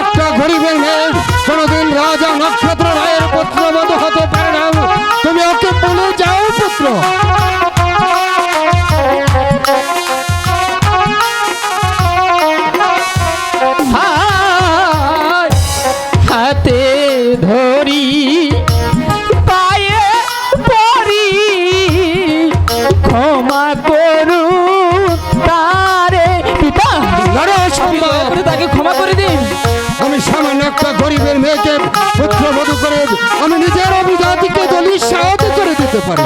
একটা গরিবের মেয়ে কোনোদিন রাজা নক্ষত্র রায়ের পুত্র মতো হতে পারে না। তুমি ওকে বলে যাও, পুত্র। আমি নিজের অভিজাতিকে দলি সাহায্য করে দিতে পারি।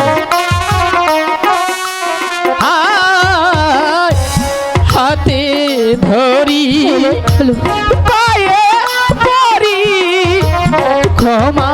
হাতে ধরি পায়ে ক্ষমা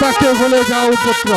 তাকে বলে যাও পুত্র।